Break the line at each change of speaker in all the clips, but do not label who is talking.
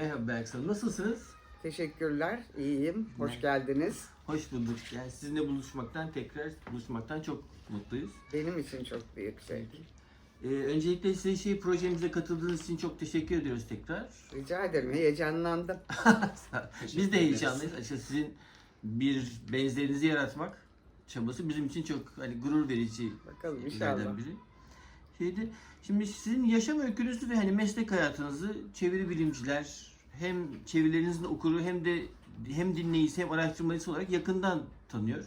Merhaba Berk Hanım. Nasılsınız?
Teşekkürler, iyiyim. Hoş
Ne?
geldiniz.
Hoş bulduk. Yani sizinle buluşmaktan, tekrar buluşmaktan çok mutluyuz.
Benim için çok büyük zevk.
Ee, öncelikle size şey projemize katıldığınız için çok teşekkür ediyoruz tekrar.
Rica ederim, heyecanlandım.
Biz de heyecanlıyız. Açıkçası sizin bir benzerinizi yaratmak çabası bizim için çok hani gurur verici
Bakalım inşallah.
biri. Şeydi, şimdi sizin yaşam öykünüzü ve hani meslek hayatınızı çeviri bilimciler hem çevirilerinizin okuru hem de hem dinleyicisi hem araştırmacısı olarak yakından tanıyor.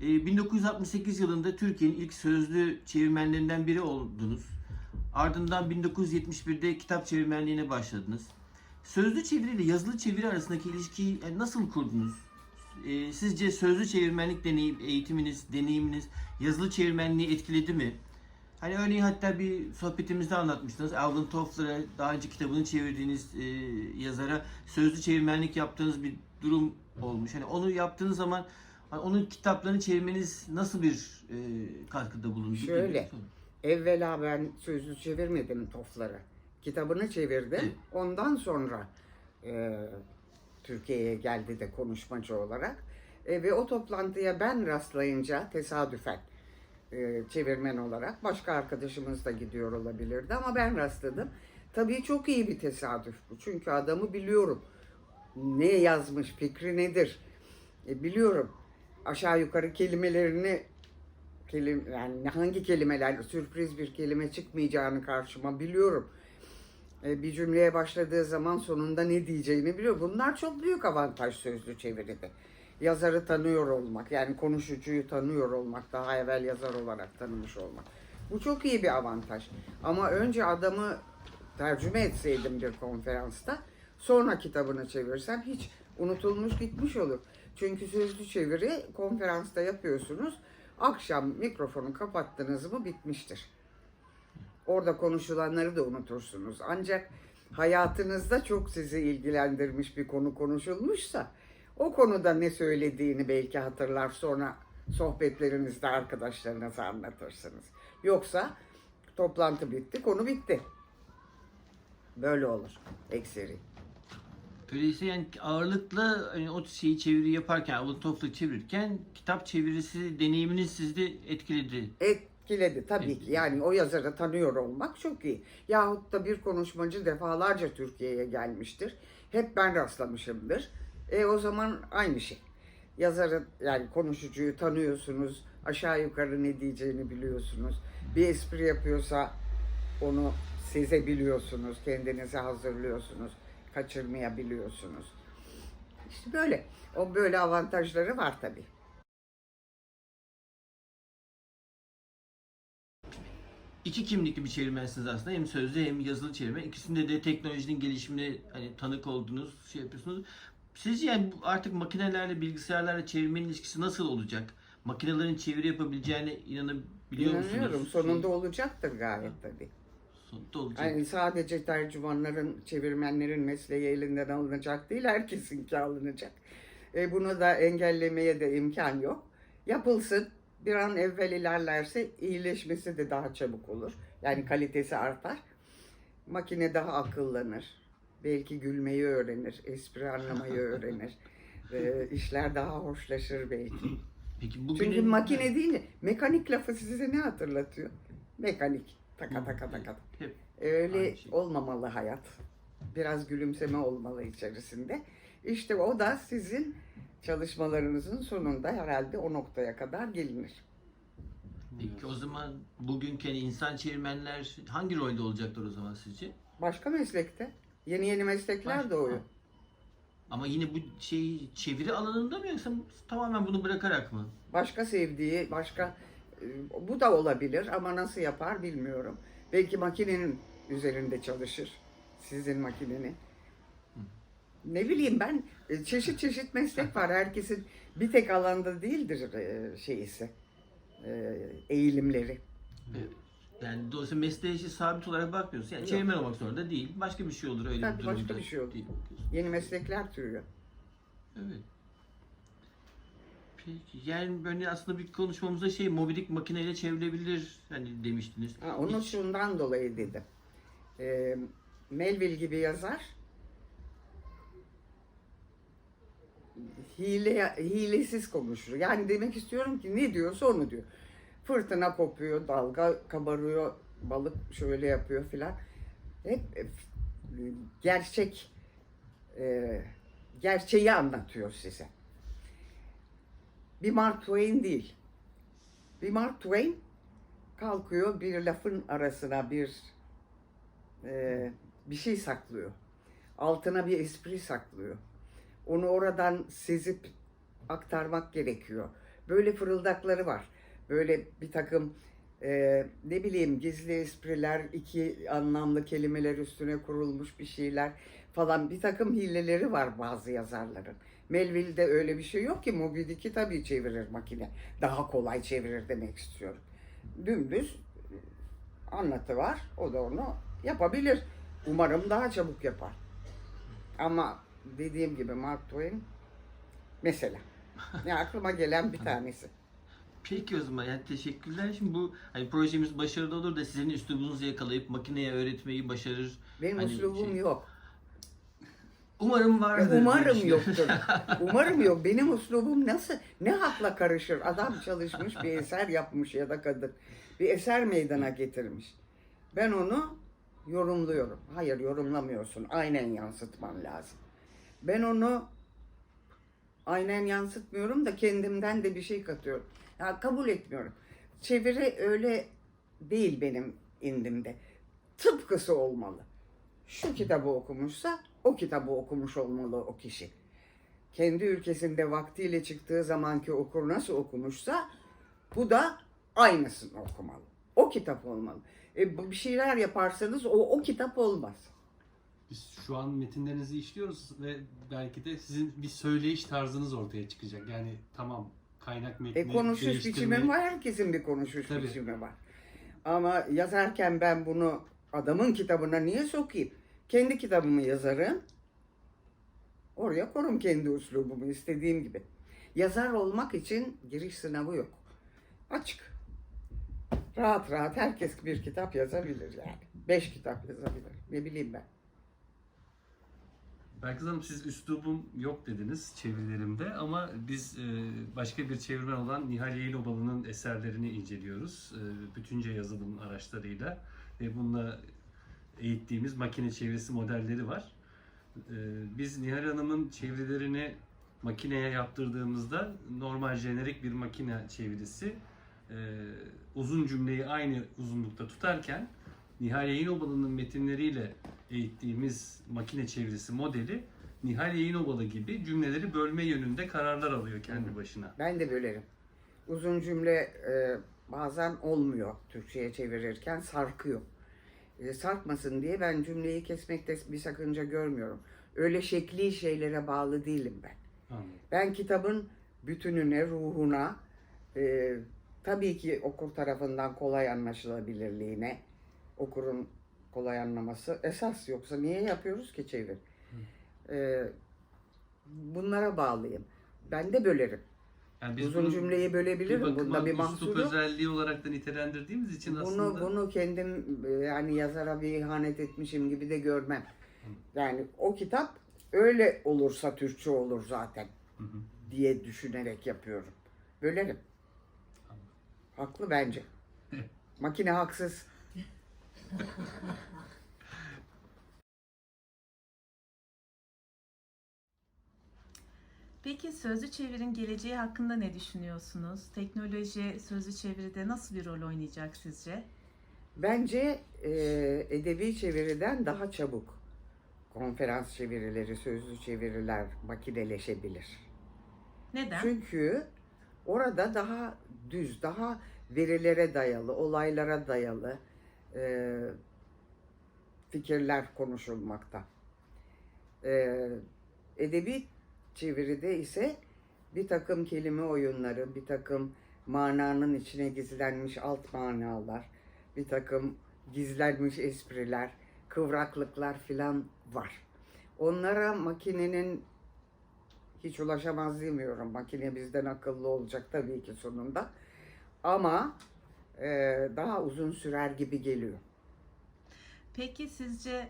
Ee, 1968 yılında Türkiye'nin ilk sözlü çevirmenlerinden biri oldunuz. Ardından 1971'de kitap çevirmenliğine başladınız. Sözlü çeviri ile yazılı çeviri arasındaki ilişkiyi nasıl kurdunuz? Ee, sizce sözlü çevirmenlik deneyim, eğitiminiz, deneyiminiz yazılı çevirmenliği etkiledi mi? Hani örneğin hatta bir sohbetimizde anlatmıştınız. Alvin Toffler'a daha önce kitabını çevirdiğiniz e, yazara sözlü çevirmenlik yaptığınız bir durum olmuş. Hani onu yaptığınız zaman hani onun kitaplarını çevirmeniz nasıl bir e, katkıda bulundu?
Şöyle. Evvela ben sözlü çevirmedim Tofları. Kitabını çevirdim.
Evet.
Ondan sonra e, Türkiye'ye geldi de konuşmacı olarak. E, ve o toplantıya ben rastlayınca tesadüfen e, çevirmen olarak başka arkadaşımız da gidiyor olabilirdi ama ben rastladım. Tabii çok iyi bir tesadüf bu. Çünkü adamı biliyorum. Ne yazmış, fikri nedir? E, biliyorum. Aşağı yukarı kelimelerini kelim yani hangi kelimeler sürpriz bir kelime çıkmayacağını karşıma biliyorum. E, bir cümleye başladığı zaman sonunda ne diyeceğini biliyor. Bunlar çok büyük avantaj sözlü çeviride. Yazarı tanıyor olmak, yani konuşucuyu tanıyor olmak, daha evvel yazar olarak tanımış olmak. Bu çok iyi bir avantaj. Ama önce adamı tercüme etseydim bir konferansta, sonra kitabını çevirsem hiç unutulmuş gitmiş olur. Çünkü sözlü çeviri konferansta yapıyorsunuz. Akşam mikrofonu kapattınız mı bitmiştir. Orada konuşulanları da unutursunuz. Ancak hayatınızda çok sizi ilgilendirmiş bir konu konuşulmuşsa o konuda ne söylediğini belki hatırlar sonra sohbetlerinizde arkadaşlarınıza anlatırsınız. Yoksa toplantı bitti, konu bitti. Böyle olur ekseri.
Öyleyse yani ağırlıklı hani o şeyi çeviri yaparken, Alvin Toffler çevirirken kitap çevirisi deneyiminiz sizi etkiledi.
Etkiledi tabii ki. Yani o yazarı tanıyor olmak çok iyi. Yahut da bir konuşmacı defalarca Türkiye'ye gelmiştir. Hep ben rastlamışımdır. E o zaman aynı şey. Yazarı yani konuşucuyu tanıyorsunuz. Aşağı yukarı ne diyeceğini biliyorsunuz. Bir espri yapıyorsa onu sezebiliyorsunuz. Kendinizi hazırlıyorsunuz. Kaçırmayabiliyorsunuz. İşte böyle. O böyle avantajları var tabii.
İki kimlikli bir çevirmensiniz aslında. Hem sözlü hem yazılı çevirmen. İkisinde de teknolojinin gelişimine hani tanık oldunuz, şey yapıyorsunuz. Sizce yani artık makinelerle, bilgisayarlarla çevirmenin ilişkisi nasıl olacak? Makinelerin çeviri yapabileceğine inanabiliyor musunuz?
İnanıyorum. Sonunda olacaktır gayet tabii.
Sonunda olacak.
Yani sadece tercümanların, çevirmenlerin mesleği elinden alınacak değil, herkesinki alınacak. E, bunu da engellemeye de imkan yok. Yapılsın, bir an evvel ilerlerse iyileşmesi de daha çabuk olur. Yani kalitesi artar. Makine daha akıllanır. Belki gülmeyi öğrenir, espri anlamayı öğrenir. E, işler daha hoşlaşır belki.
Peki bugün
Çünkü makine değil, mekanik lafı size ne hatırlatıyor? Mekanik. Taka taka taka.
Hep
Öyle
şey.
olmamalı hayat. Biraz gülümseme olmalı içerisinde. İşte o da sizin çalışmalarınızın sonunda herhalde o noktaya kadar gelinir.
Peki o zaman bugünkü insan çevirmenler hangi rolde olacaklar o zaman sizce?
Başka meslekte yeni yeni meslekler
Başka-
doğuyor.
Ama yine bu şey çeviri alanında mı yoksa tamamen bunu bırakarak mı?
Başka sevdiği, başka e, bu da olabilir ama nasıl yapar bilmiyorum. Belki makinenin üzerinde çalışır. Sizin makinenin. Ne bileyim ben e, çeşit çeşit meslek var. Herkesin bir tek alanda değildir e, şeyisi. Eğilimleri.
Yani dolayısıyla mesleğe işi sabit olarak bakmıyorsun. Yani çevirmen olmak zorunda değil. Başka bir şey olur öyle
Tabii
bir durumda.
başka bir şey olur.
Değil.
Yeni meslekler türüyor.
Evet. Peki yani böyle aslında bir konuşmamızda şey mobilik makineyle çevrilebilir hani demiştiniz.
Ha, onu
Hiç-
şundan dolayı dedim. Ee, Melville gibi yazar hile hilesiz konuşur. Yani demek istiyorum ki ne diyorsa onu diyor. Fırtına kopuyor, dalga kabarıyor, balık şöyle yapıyor filan. Hep e, gerçek e, gerçeği anlatıyor size. Bir Mark Twain değil. Bir Mark Twain kalkıyor bir lafın arasına bir e, bir şey saklıyor. Altına bir espri saklıyor. Onu oradan sezip aktarmak gerekiyor. Böyle fırıldakları var. Böyle bir takım e, ne bileyim gizli espriler, iki anlamlı kelimeler üstüne kurulmuş bir şeyler falan bir takım hileleri var bazı yazarların. Melville'de öyle bir şey yok ki Moby Dick'i tabii çevirir makine. Daha kolay çevirir demek istiyorum. Dümdüz anlatı var. O da onu yapabilir. Umarım daha çabuk yapar. Ama dediğim gibi Mark Twain mesela. Ya aklıma gelen bir tanesi.
Peki o zaman yani teşekkürler. Şimdi bu hani projemiz başarılı olur da sizin üslubunuzu yakalayıp makineye öğretmeyi başarır.
Benim
Hani
üslubum
şey-
yok.
Umarım
Ya
vardır. diye
umarım yoktur. Umarım yok. Benim üslubum nasıl? Ne hakla karışır? Adam çalışmış bir eser yapmış ya da kadın. Bir eser meydana getirmiş. Ben onu yorumluyorum. Hayır yorumlamıyorsun. Aynen yansıtman lazım. Ben onu aynen yansıtmıyorum da kendimden de bir şey katıyorum. Ya kabul etmiyorum. Çeviri öyle değil benim indimde. Tıpkısı olmalı. Şu kitabı okumuşsa o kitabı okumuş olmalı o kişi. Kendi ülkesinde vaktiyle çıktığı zamanki okur nasıl okumuşsa bu da aynısını okumalı. O kitap olmalı. E, bir şeyler yaparsanız o, o kitap olmaz.
Biz şu an metinlerinizi işliyoruz ve belki de sizin bir söyleyiş tarzınız ortaya çıkacak. Yani tamam kaynak metni
E konuşuş
değiştirme-
biçimi var. Herkesin bir konuşuş
Tabii.
biçimi var. Ama yazarken ben bunu adamın kitabına niye sokayım? Kendi kitabımı yazarım. Oraya korum kendi üslubumu istediğim gibi. Yazar olmak için giriş sınavı yok. Açık. Rahat rahat herkes bir kitap yazabilir yani. Beş kitap yazabilir. Ne bileyim ben.
Belki Hanım siz üslubum yok dediniz çevirilerimde ama biz e, başka bir çevirmen olan Nihal Yayılobalı'nın eserlerini inceliyoruz. E, bütünce yazılım araçlarıyla ve bununla eğittiğimiz makine çevirisi modelleri var. E, biz Nihal Hanım'ın çevirilerini makineye yaptırdığımızda normal jenerik bir makine çevirisi uzun cümleyi aynı uzunlukta tutarken Nihal Yayınobalı'nın metinleriyle eğittiğimiz makine çevirisi modeli Nihal Yayınobalı gibi cümleleri bölme yönünde kararlar alıyor kendi başına.
Ben de bölerim. Uzun cümle e, bazen olmuyor Türkçe'ye çevirirken sarkıyor. E, sarkmasın diye ben cümleyi kesmekte bir sakınca görmüyorum. Öyle şekli şeylere bağlı değilim ben.
Anladım.
Ben kitabın bütününe, ruhuna, e, tabii ki okur tarafından kolay anlaşılabilirliğine, okurun kolay anlaması esas yoksa niye yapıyoruz ki çevir? E, bunlara bağlıyım. Ben de bölerim.
Yani biz
Uzun
bunu
cümleyi bölebilirim.
bir
Bunda bir mahsur yok.
özelliği olarak da nitelendirdiğimiz için
Bunu
aslında
bunu kendim e, yani yazara bir ihanet etmişim gibi de görmem. Yani o kitap öyle olursa Türkçe olur zaten
Hı hı.
diye düşünerek yapıyorum. Bölerim. Haklı bence. Makine haksız.
Peki sözlü çevirin geleceği hakkında ne düşünüyorsunuz? Teknoloji sözlü çeviride nasıl bir rol oynayacak sizce?
Bence e, edebi çeviriden daha çabuk konferans çevirileri, sözlü çeviriler makineleşebilir.
Neden?
Çünkü orada daha düz, daha verilere dayalı, olaylara dayalı e, fikirler konuşulmakta. E, edebi çeviride ise bir takım kelime oyunları, bir takım mananın içine gizlenmiş alt manalar, bir takım gizlenmiş espriler, kıvraklıklar filan var. Onlara makinenin hiç ulaşamaz demiyorum. Makine bizden akıllı olacak tabii ki sonunda. Ama daha uzun sürer gibi geliyor.
Peki sizce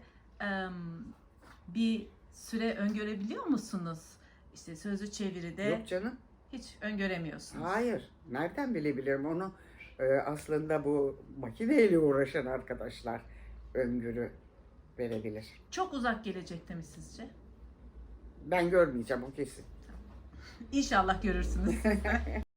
bir süre öngörebiliyor musunuz? işte sözlü çeviride
Yok canım.
hiç öngöremiyorsunuz.
Hayır. Nereden bilebilirim onu? Ee, aslında bu makineyle uğraşan arkadaşlar öngörü verebilir.
Çok uzak gelecekte mi sizce?
Ben görmeyeceğim o kesin.
İnşallah görürsünüz.